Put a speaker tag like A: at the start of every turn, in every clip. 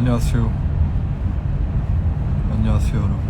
A: 안녕하세요. 안녕하세요, 여러분.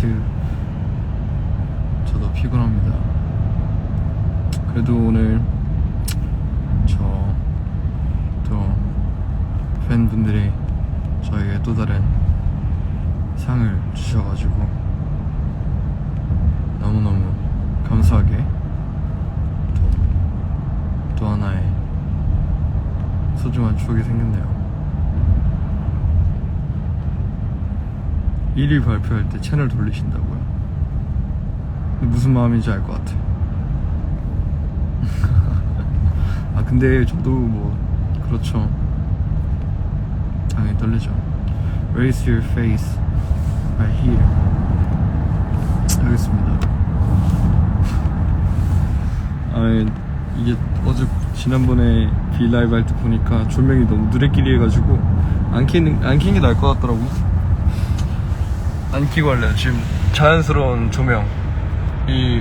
A: Too. 저도 피곤합니다. 그래도 오늘 저 또 팬분들이 저에게 또 다른 상을 주셔가지고 너무너무 감사하게 또, 또 하나의 소중한 추억이 생겼네요. 1위 발표할 때 채널 돌리신다고요? 무슨 마음인지 알 것 같아. 아 근데 저도 뭐 그렇죠. 당연히 떨리죠. Raise your face right here. 알겠습니다. 아 이게 어제 지난번에 비 라이브 할 때 보니까 조명이 너무 누레끼리 해가지고 안 켜는 안 켜는 게 나을 것 같더라고. 안 켜고 할래요. 지금 자연스러운 조명. 이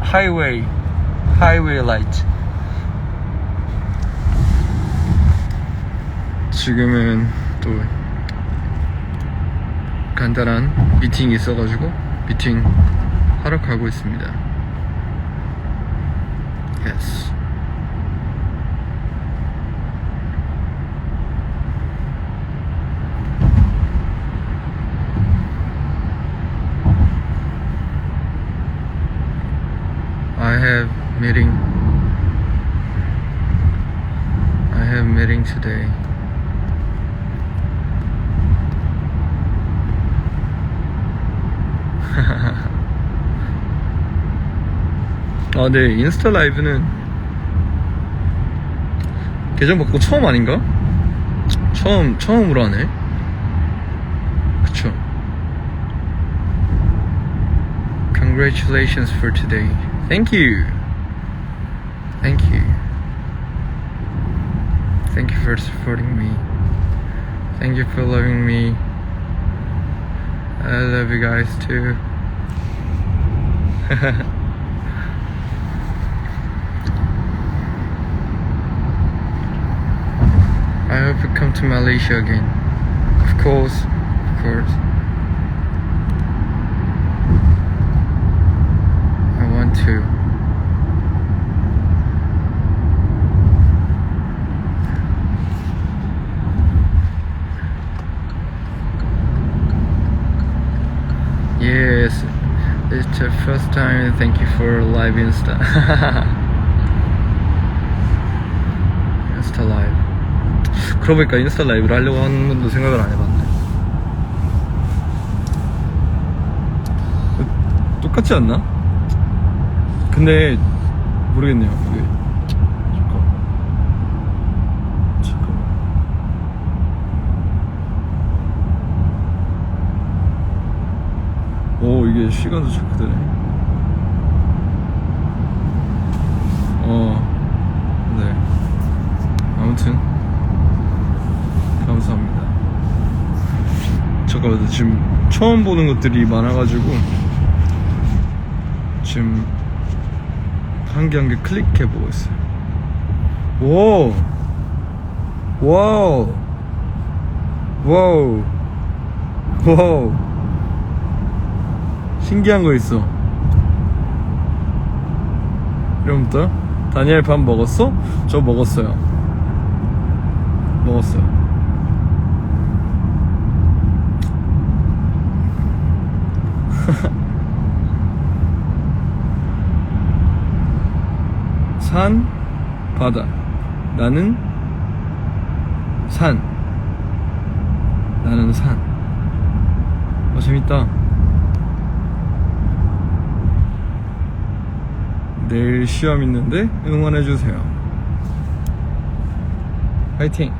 A: 하이웨이 하이웨이 라이트. 지금은 또 간단한 미팅이 있어가지고 미팅 하러 가고 있습니다. Yes. I have meeting. I have today. 아, 네. 인스타 라이브는 계정 바꾸고 처음 아닌가? 처음, 처음으로 하네. 그쵸. Congratulations for today. Thank you. Thank you. Thank you for supporting me. Thank you for loving me. I love you guys too. I hope you come to Malaysia again. Of course, of course. Yes, it's the first time. Thank you for live Insta. 인스타 라이브. 그러고 보니까 인스타 라이브를 하려고 하는 건도 생각을 안 해봤네. 똑같지 않나? 근데 모르겠네요. 이게 잠깐. 잠깐. 오 이게 시간도 체크 되네. 어, 네. 아무튼 감사합니다. 잠깐만 지금 처음 보는 것들이 많아가지고 지금 한 개 한 개 클릭해 보고 있어요. 오, 와우. 와우. 와우. 신기한 거 있어. 이름부터 다니엘 밥 먹었어? 저 먹었어요. 먹었어요. 산, 바다. 나는 산. 나는 산. 어, 재밌다. 내일 시험 있는데 응원해주세요. 파이팅!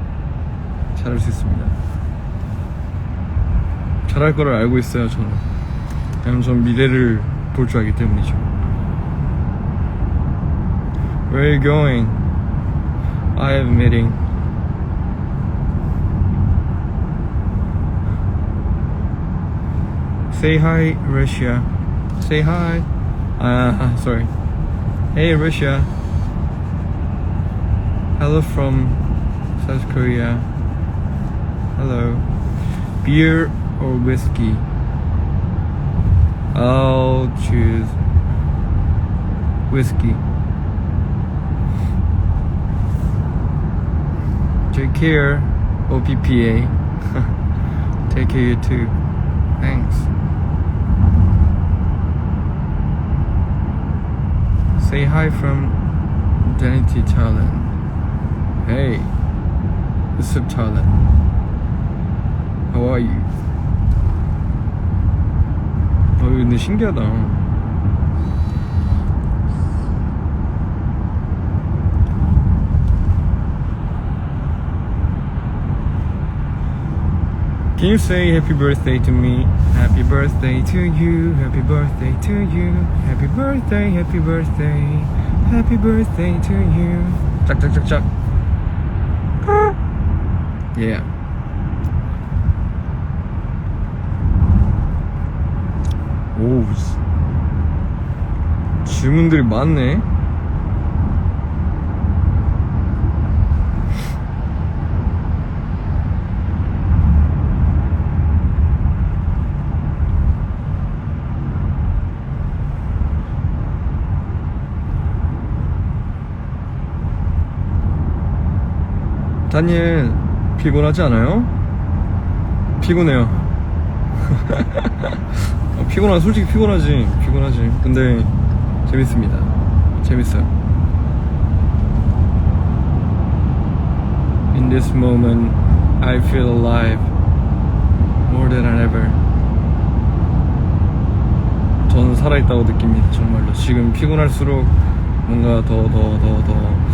A: 잘할 수 있습니다. 잘할 거를 알고 있어요, 저는. 왜냐면 전 미래를 볼 줄 알기 때문이죠. Where are you going? I have a meeting. Say hi, Russia. Say hi. Uh, sorry. Hey, Russia. Hello from South Korea. Hello. Beer or whiskey? I'll choose whiskey. Take care, OPPA. Take care, you too. Thanks. Say hi from Identity Thailand. Hey, what's up, Thailand? How are you? 어, 이거 근데 신기하다. Can you say happy birthday to me? Happy birthday to you, happy birthday to you, happy birthday, happy birthday, happy birthday to you. 짝짝짝짝. Yeah. 오, 씨. 질문들이 많네. 다니엘 피곤하지 않아요? 피곤해요. 어, 피곤하 솔직히 피곤하지 피곤하지. 근데 재밌습니다. 재밌어요. In this moment, I feel alive more than ever. 저는 살아있다고 느낍니다. 정말로 지금 피곤할수록 뭔가 더 더 더 더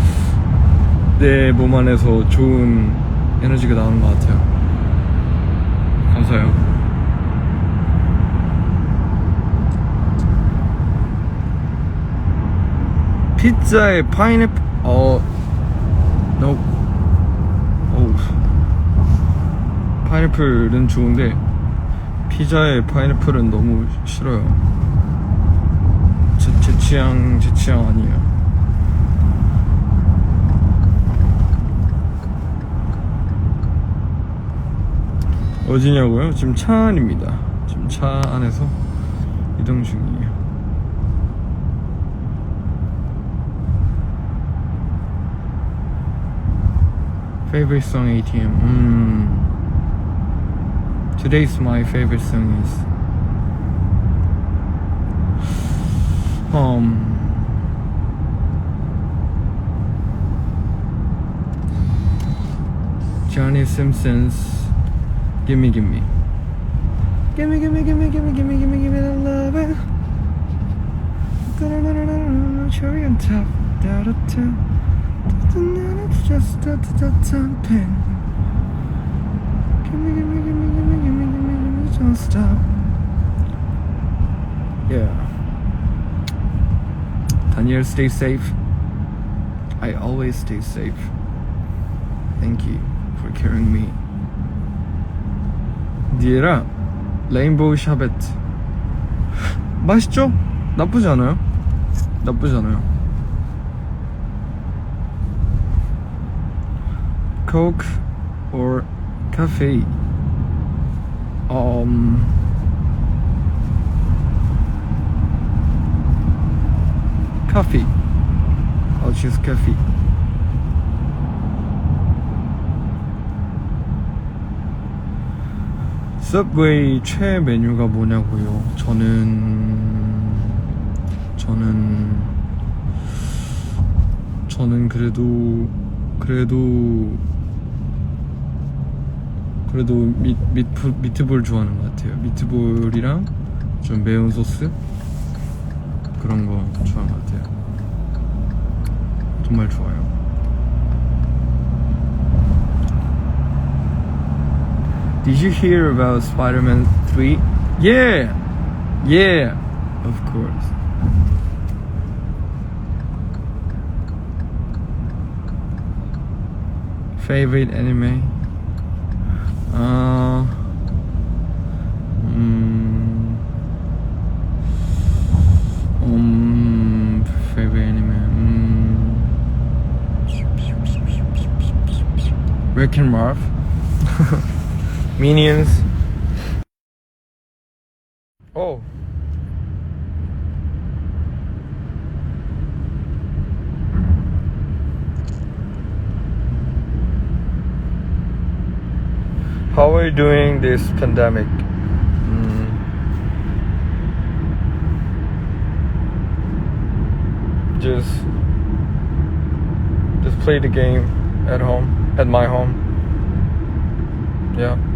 A: 내 몸 안에서 좋은 에너지가 나오는 것 같아요. 감사해요. 피자에 파인애플 어 no 어우 파인애플은 좋은데 피자에 파인애플은 너무 싫어요. 제, 제 취향 제 취향 아니에요. 어디냐고요? 지금 차 안입니다. 지금 차 안에서 이동 중이에요. Favorite song ATM. Mm. Today's my favorite song is um Johnny Simpson's Gimme Gimme. Gimme gimme gimme gimme gimme gimme gimme the. Da-da-da-da-da-da, Cherry on top, da da da. It's just da da da jumping. Gimme gimme gimme gimme gimme gimme gimme don't stop. Yeah. Daniel, stay safe. I always stay safe. Thank you for carrying me. 니에라 레인보우 샤베트 맛있죠? 나쁘지 않아요? 나쁘지 않아요 Coke or cafe um coffee. I'll choose coffee. 서브웨이 최애 메뉴가 뭐냐고요? 저는 저는 저는 그래도 그래도 그래도 미, 미트, 미트볼 좋아하는 것 같아요. 미트볼이랑 좀 매운 소스 그런 거 좋아하는 것 같아요. 정말 좋아요. Did you hear about Spider-Man 3? Yeah! Yeah! Of course. Favorite anime? Uh, mm, um, favorite anime? Mm, Rick and Morph. Minions. Oh. How are you doing this pandemic? Mm. Just just play the game at home, at my home. Yeah.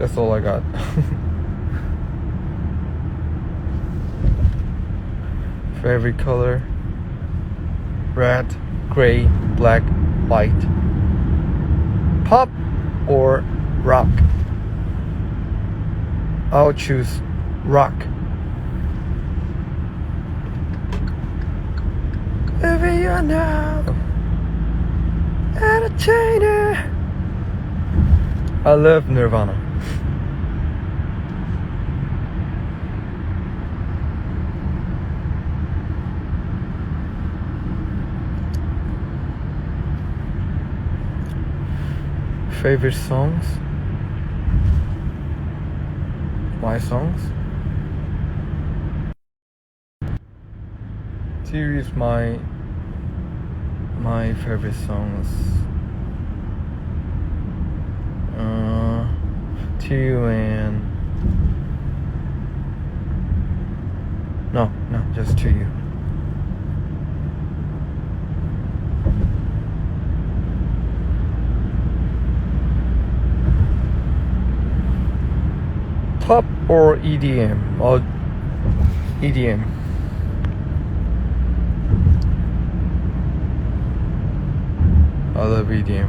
A: That's all I got. For every color? Red, gray, black, white. Pop or rock? I'll choose rock. Baby, you're now entertainer. I love Nirvana. Favorite songs? My songs? Here is my my favorite songs. Uh, two and no, no, just to you. Pop or EDM? Or EDM. I love EDM.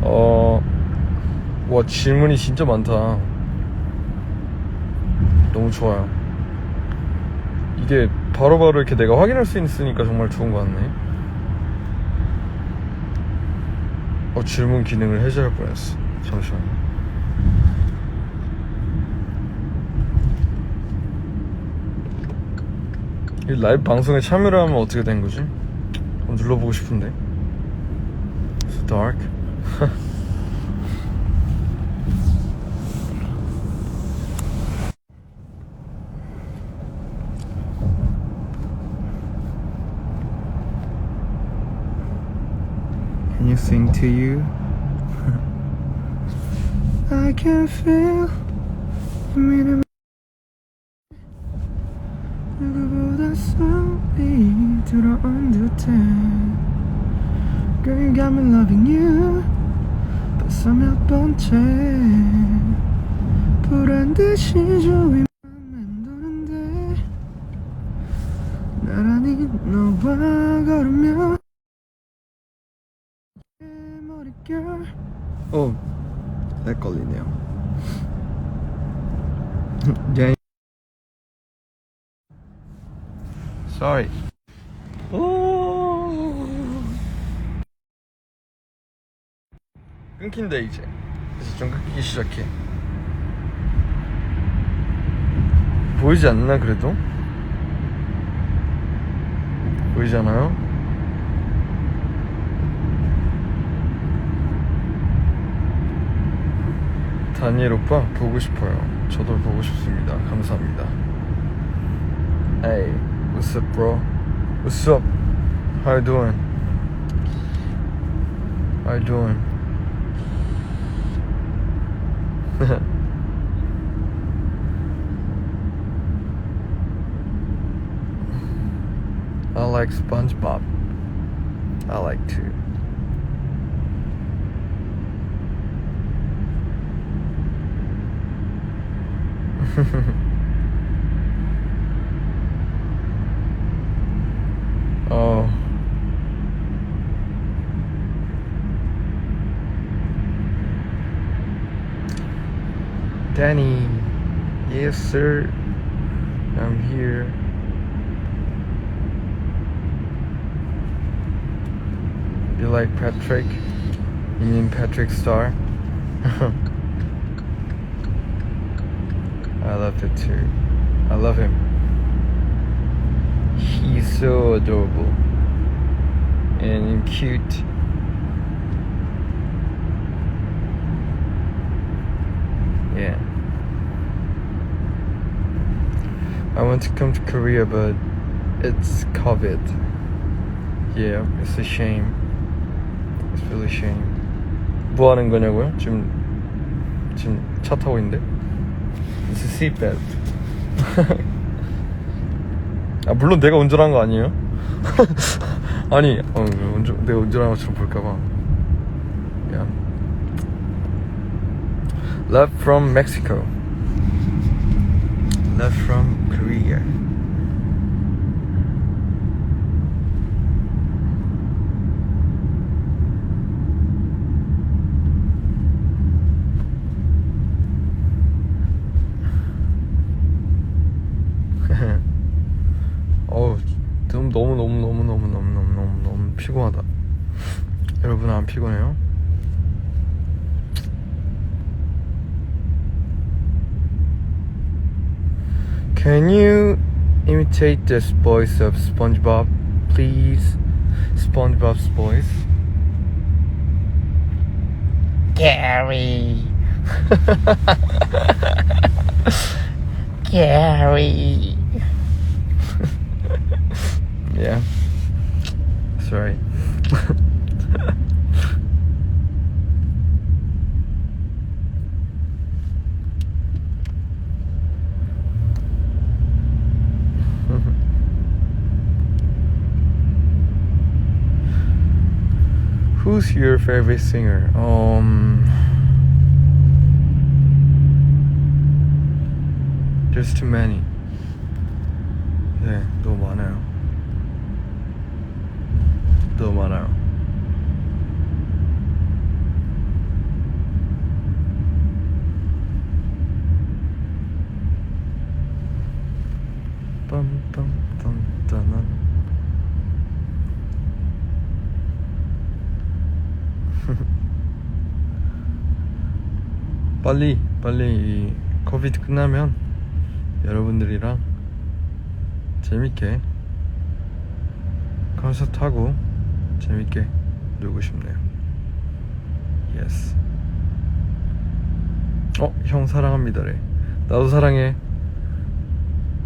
A: 어, 와, 질문이 진짜 많다. 너무 좋아요. 이게 바로 바로 이렇게 내가 확인할 수 있으니까 정말 좋은 것 같네. 어, 질문 기능을 해제할 뻔했어. 잠시만요. 이 라이브 방송에 참여를 하면 어떻게 된 거지? 한번 눌러보고 싶은데. It's dark. Can you sing to you? Can feel the 누구보다 소리 들어온 듯해 Girl you got me loving you. 벌써 몇 번째 불안 듯이 주위만 맴도는데 나란히 너와 걸으며 내 머릿결. 어, 렉 걸리네요 제 Sorry. 오. 끊긴다 이제. 이제 좀 끊기기 시작해. 보이지 않나 그래도? 보이잖아요? 다니엘 오빠 보고 싶어요. 저도 보고 싶습니다. 감사합니다. Hey, what's up, bro? What's up? How you doing? How you doing? I like SpongeBob. I like too. oh. Danny. Yes, sir. I'm here. You like Patrick? You mean Patrick Star? I love it too. I love him. He's so adorable and cute. Yeah. I want to come to Korea, but it's COVID. Yeah, it's a shame. It's really a shame. 뭐 하는 거냐고요? 지금 지금 차 타고 있는데. It's seatbelt. 아 물론 내가 운전한 거 아니에요? 아니 어, 운전, 내가 운전한 것처럼 볼까봐. Yeah. Love from Mexico. Love from Korea. 피곤하다. 여러분 안 피곤해요? Can you imitate the voice of SpongeBob, please? SpongeBob's voice.
B: Gary. Gary.
A: Yeah. Sorry. Who's your favorite singer? Um, there's too many. Yeah, go on now. 너무 많아요. 빰빰빰빰빰 빨리 빨리 이 코비드 끝나면 여러분들이랑 재밌게 콘서트 하고 재밌게 놀고 싶네요. 예스. 어, 형 사랑합니다래. 나도 사랑해.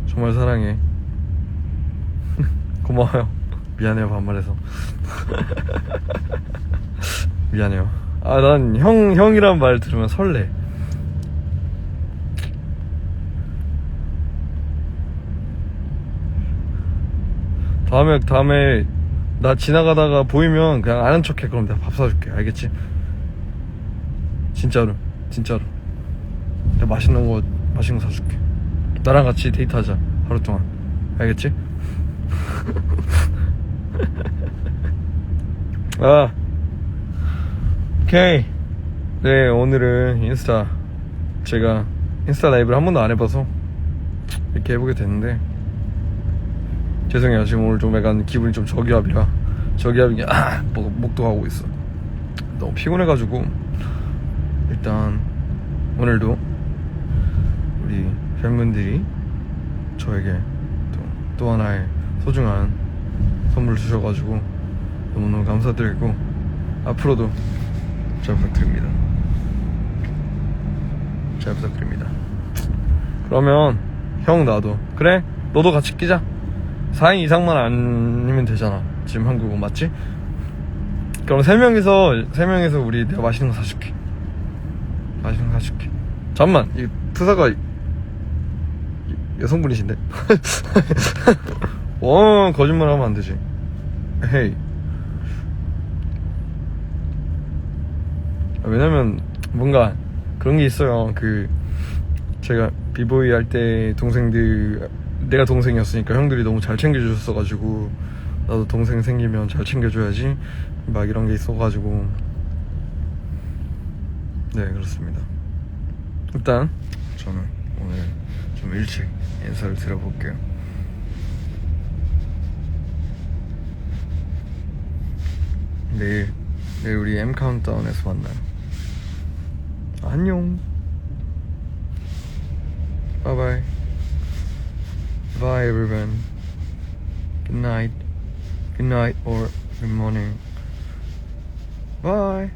A: 정말 사랑해. 고마워요. 미안해요, 반말해서. 미안해요. 아, 난 형, 형이란 말 들으면 설레. 다음에 다음에 나 지나가다가 보이면 그냥 아는 척해. 그럼 내가 밥 사줄게. 알겠지? 진짜로. 진짜로. 내가 맛있는 거 맛있는 거 사줄게. 나랑 같이 데이트하자. 하루 동안. 알겠지? 아. 오케이. 네 오늘은 인스타. 제가 인스타 라이브를 한 번도 안 해봐서 이렇게 해보게 됐는데 죄송해요. 지금 오늘 좀 약간 기분이 좀 저기압이라. 저기압이 아, 목- 목도하고 있어. 너무 피곤해가지고. 일단 오늘도 우리 팬분들이 저에게 또, 또 하나의 소중한 선물 주셔가지고 너무너무 감사드리고 앞으로도 잘 부탁드립니다. 잘 부탁드립니다. 그러면 형 나도. 그래? 너도 같이 끼자 4인 이상만 아니면 되잖아. 지금 한국은. 맞지? 그럼 3명이서 3명이서 우리 내가 맛있는 거 사줄게. 맛있는 거 사줄게. 잠만 이 프사가 이- 여성분이신데? 와 거짓말 하면 안 되지. 헤이. 아, 왜냐면 뭔가 그런 게 있어요. 그 제가 비보이 할 때 동생들 내가 동생이었으니까 형들이 너무 잘 챙겨주셨어가지고 나도 동생 생기면 잘 챙겨줘야지 막 이런 게 있어가지고. 네 그렇습니다. 일단 저는 오늘 좀 일찍 인사를 드려볼게요. 내일 내일 우리 M 카운트다운에서 만나요. 안녕 Bye bye. Bye everyone. Good night. Good night or good morning. Bye.